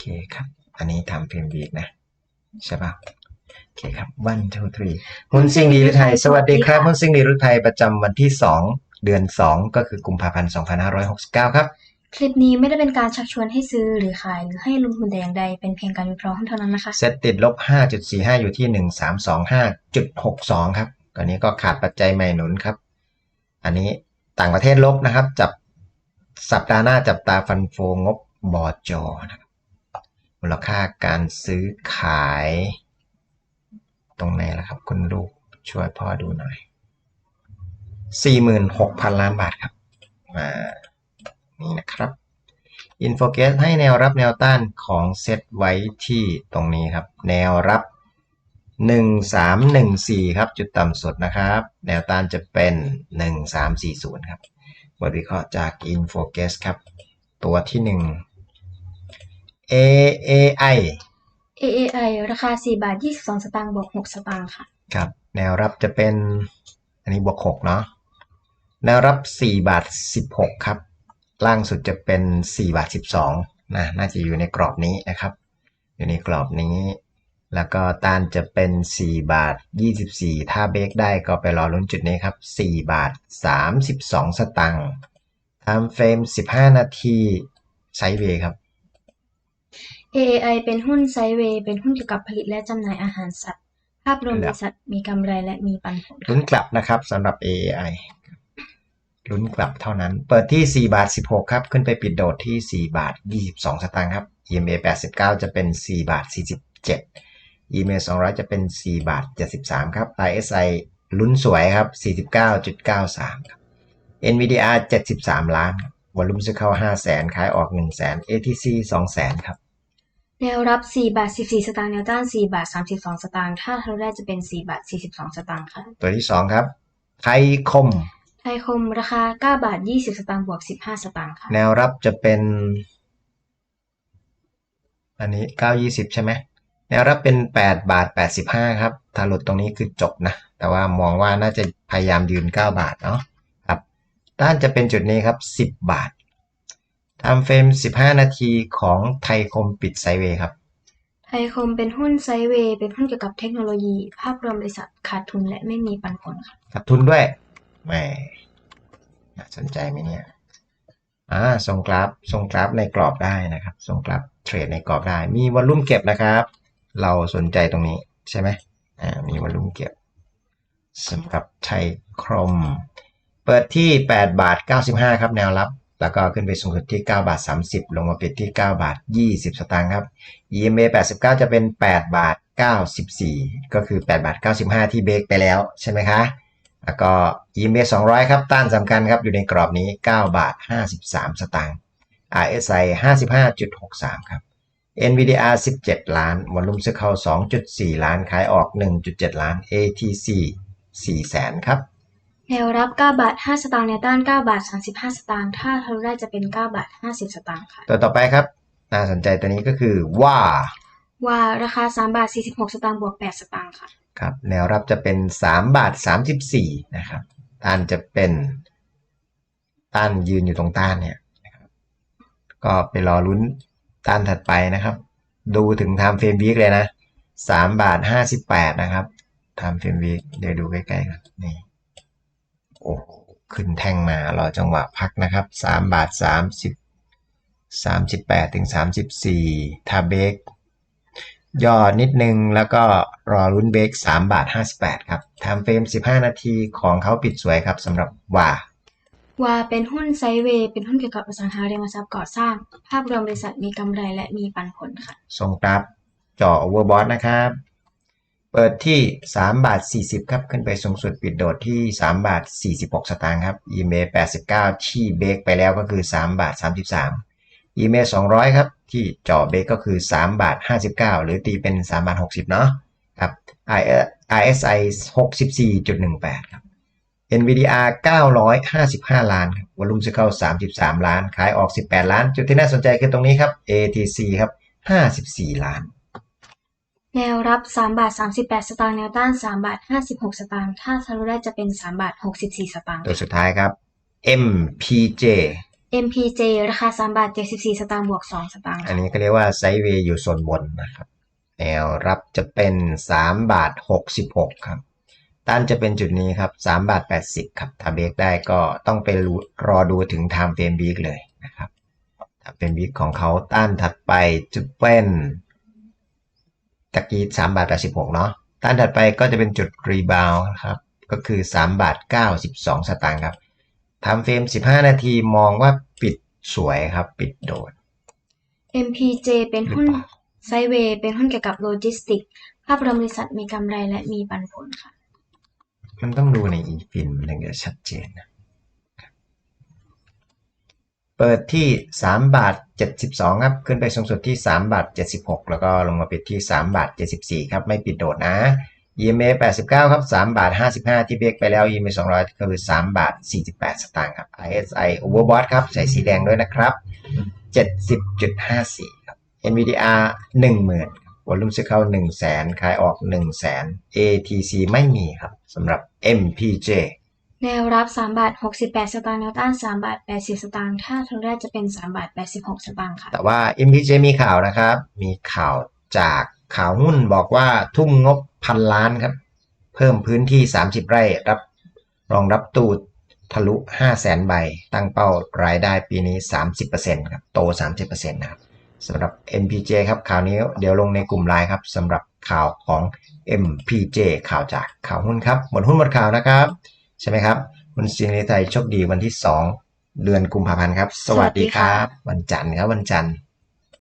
เคครับ อันนี้ทำเพลงวีกนะ ใช่ปะโอเคครับ one two three หุ้นซิ่งดีหรือไทย สวัสดีครับหุ้นซิ่งดีหรือไทยประจำวันที่2เดือน2ก็คือกุมภาพันธ์2569ครับคลิปนี้ไม่ได้เป็นการชักชวนให้ซื้อหรือขายหรือให้ลงทุนแต่อย่างใด เป็นเพียงการวิเคราะห์หุ้นเท่านั้นนะคะ เซตติดลบ 5.45 อยู่ที่ 1325.62 ครับตอนนี้ก็ขาดปัจจัยใหม่หนุนครับ อันนี้ต่างประเทศลบนะครับ จับสัปดาห์หน้าจับตาฟันโฟงบบอจอนะครับ มูลค่าการซื้อขาย ตรงไหนล่ะครับ คุณลูกช่วยพ่อดูหน่อย 46,000 ล้านบาทครับมานี่นะครับอินโฟเกสให้แนวรับแนวต้านของเซตไว้ที่ตรงนี้ครับ แนวรับ 1314 ครับ จุดต่ำสุดนะครับ แนวต้านจะเป็น 1340 ครับบทวิเคราะห์จาก i n f o c u s ครับ ตัวที่ 1 AAI AAI ราคา 4 บาท 22 สตางค์บวก 6 สตางค์ค่ะ ครับ แนวรับจะเป็น อันนี้บวก 6 เนาะ แนวรับ 4 บาท 16 ครับ ล่างสุดจะเป็น 4 บาท 12 นะ น่าจะอยู่ในกรอบนี้นะครับ อยู่ในกรอบนี้ แล้วก็ต้านจะเป็น 4 บาท 24 ถ้าเบรกได้ก็ไปรอลุ้นจุดนี้ครับ 4 บาท 32 สตังค์ทำเฟรม 15 นาทีไซด์เวย์ครับ AAI เป็นหุ้นไซด์เวย์ เป็นหุ้นเกี่ยวกับผลิตและจำหน่ายอาหารสัตว์ ภาพรวมบริษัทมีกำไรและมีปันผลลุ้นกลับนะครับสำหรับ AAI ลุ้นกลับเท่านั้น เปิดที่ 4 บาท 16 ครับ ขึ้นไปปิดโดดที่ 4 บาท 22 สตางค์ครับ EMA 89 จะเป็น 4 บาท 47 EMA 200 จะเป็น 4 บาท 73 ครับ RSI ลุ้นสวยครับ 49.93 ครับ NVDR 73 ล้านบวอลุ่มซื้อเข้า 5 0 0 0 0 0 ขายออก 1 0 0 0 0 0 ATC 2 0 0 0 0ครับ แนวรับ 4 บาท 14 สตางค์แนวต้าน 4 บาท 32 สตางค์ถ้าทะลุได้จะเป็น 4 บาท 42 สตางค์ค่ะ ตัวที่2ครับ ไทยคม ไทยคมราคา 9 บาท 20 สตางค์บวก 15 สตางค์ค่ะ แนวรับจะเป็น อันนี้ 920 ใช่ไหม แนวรับเป็น 8 บาท 85 ครับ ถ้าหลุดตรงนี้คือจบนะ แต่ว่ามองว่าน่าจะพยายามยืน 9 บาทเนาะครับ ต้านจะเป็นจุดนี้ครับ 10 บาท ทำเฟรม 15 นาทีของไทยคมปิดไซด์เวย์ครับ ไทยคมเป็นหุ้นไซด์เวย์เป็นหุ้นเกี่ยวกับเทคโนโลยี ภาพรวมบริษัทขาดทุนและไม่มีปันผลค่ะขาดทุนด้วยแหมน่าสนใจไหมเนี่ยอ่าส่งกราฟส่งกราฟในกรอบได้นะครับส่งกราฟเทรดในกรอบได้ มีวอลลุ่มเก็บนะครับ เราสนใจตรงนี้ใช่ไหมอ่ามีวอลลุ่มเก็บสำหรับไทยครมเปิดที่ 8 บาท 95 ครับแนวรับ แล้วก็ขึ้นไปสูงสุดที่ 9 บาท 30 ลงมาปิดที่ 9 บาท 20 สตางค์ครับ EMA 89 จะเป็น 8 บาท 94 ก็คือ 8 บาท 95 ที่เบรกไปแล้วใช่ไหมคะ แล้วก็ EMA 200 ครับต้านสำคัญครับอยู่ในกรอบนี้ 9 บาท 53 สตางค์ RSI 55.63 ครับ NVDR 17 ล้านวอลุ่มซื้อเข้า 2.4 ล้าน ขายออก 1.7 ล้าน ATC 4แสนครับ แนวรับ 9 บาท 5 สตางค์แนวต้าน 9 บาท 35 สตางค์ถ้าทะลุได้จะเป็น 9 บาท 50 สตางค์ค่ะ ตัวต่อไปครับ น่าสนใจตัวนี้ก็คือว่าว่าราคา 3 บาท 46 สตางค์บวก 8 สตางค์ค่ะ ครับแนวรับจะเป็น 3 บาท 34 นะครับต้านจะเป็นต้านยืนอยู่ตรงต้านเนี่ยนะครับก็ไปรอลุ้นต้านถัดไปนะครับ ดูถึง time frame week เลยนะ 3 บาท 58 นะครับ time frame week เดี๋ยวดูใกล้ๆกันนี่ โอ้โหขึ้นแท่งมารอจังหวะพักนะครับ 3 บาท 30 38 ถึง 34 ถ้าเบรกย่อนิดนึงแล้วก็รอลุ้นเบรก3บาท 58 ครับทำเฟรม 15 นาทีของเขาปิดสวยครับสำหรับว่าว่าเป็นหุ้นไซด์เวย์เป็นหุ้นเกี่ยวกับอสังหาริมทรัพย์ก่อสร้าง ภาพรวมบริษัทมีกำไรและมีปันผลค่ะ ส่งกราฟจ่อ overbought นะครับ เปิดที่ 3 บาท 40 ครับ ขึ้นไปสูงสุดปิดโดดที่ 3 บาท 46 สตางค์ครับ EMA 89 ที่เบรกไปแล้วก็คือ 3 บาท 33 EMA 200 ครับ ที่จ่อเบรกก็คือ 3 บาท 59 หรือตีเป็น 3 บาท 60 เนาะครับ RSI 64.18 ครับ NVDR 955 ล้านครับวอลุ่มซื้อเข้า 33 ล้าน ขายออก 18 ล้าน จุดที่น่าสนใจคือตรงนี้ครับ ATC ครับ 54 ล้าน แนวรับ3บาท38 สตางค์ แนวต้าน3บาท56 สตางค์ ถ้าทะลุได้จะเป็น3บาท64 สตางค์ ตัวสุดท้ายครับ MPJ MPJ ราคา3บาท74 สตางค์ บวก 2 สตางค์ อันนี้ก็เรียกว่าไซด์เวย์อยู่ส่วนบนนะครับ แนวรับจะเป็น3บาท66 ครับ ต้านจะเป็นจุดนี้ครับ3บาท80 ครับ ถ้าเบรกได้ก็ต้องไปรอดูถึง time frame week เลยนะครับถ้าเป็น week ของเขาต้านถัดไปจะเป็น ตะกี้3บาท86 เนาะต้านถัดไปก็จะเป็นจุดรีบาวครับ ก็คือ 3 บาท 92 สตางค์ครับ time frame 15 นาทีมองว่าปิดสวยครับ ปิดโดด MPJ เป็นหุ้นหรือเปล่าไซด์เวย์เป็นหุ้นเกี่ยวกับโลจิสติกส์ภาพรวมบริษัทมีกำไรและมีปันผลค่ะ มันต้องดูในอีฟินมันถึงจะชัดเจนนะ เปิดที่ 3 บาท 72 ครับ ขึ้นไปสูงสุดที่ 3 บาท 76 แล้วก็ลงมาปิดที่ 3 บาท 74 ครับ ไม่ปิดโดดนะ EMA 89 ครับ 3 บาท 55 ที่เบรกไปแล้ว EMA 200 คือ 3 บาท 48 สตางค์ครับ ISI Overbought ครับ ใส่สีแดงด้วยนะครับ 70.54 ครับ NVDR 10,000ครับวอลุ่มซื้อเข้า 100,000ขายออก 100,000 ATC ไม่มีครับสำหรับ MPJ แนวรับ3บาท68 สตางค์แนวต้าน3บาท80 สตางค์ถ้าทางแรกจะเป็น3บาท86 สตางค์ค่ะ แต่ว่า MPJ มีข่าวนะครับ มีข่าวจากข่าวหุ้นบอกว่าทุ่มงบพันล้านครับ เพิ่มพื้นที่ 30 ไร่รับรองรับตูดทะลุ 5 0 0แสนใบ ตั้งเป้ารายได้ปีนี้ 30%ครับ โต 30%นะครับสำหรับ MPJ ครับข่าวนี้เดี๋ยวลงในกลุ่มไลน์ครับสำหรับข่าวของ MPJ ข่าวจากข่าวหุ้นครับ หมดหุ้นหมดข่าวนะครับ ใช่ไหมครับ คุณสิงห์ในไทยโชคดีวันที่ 2 เดือนกุมภาพันธ์ครับ สวัสดีครับ วันจันทร์ครับวันจันทร์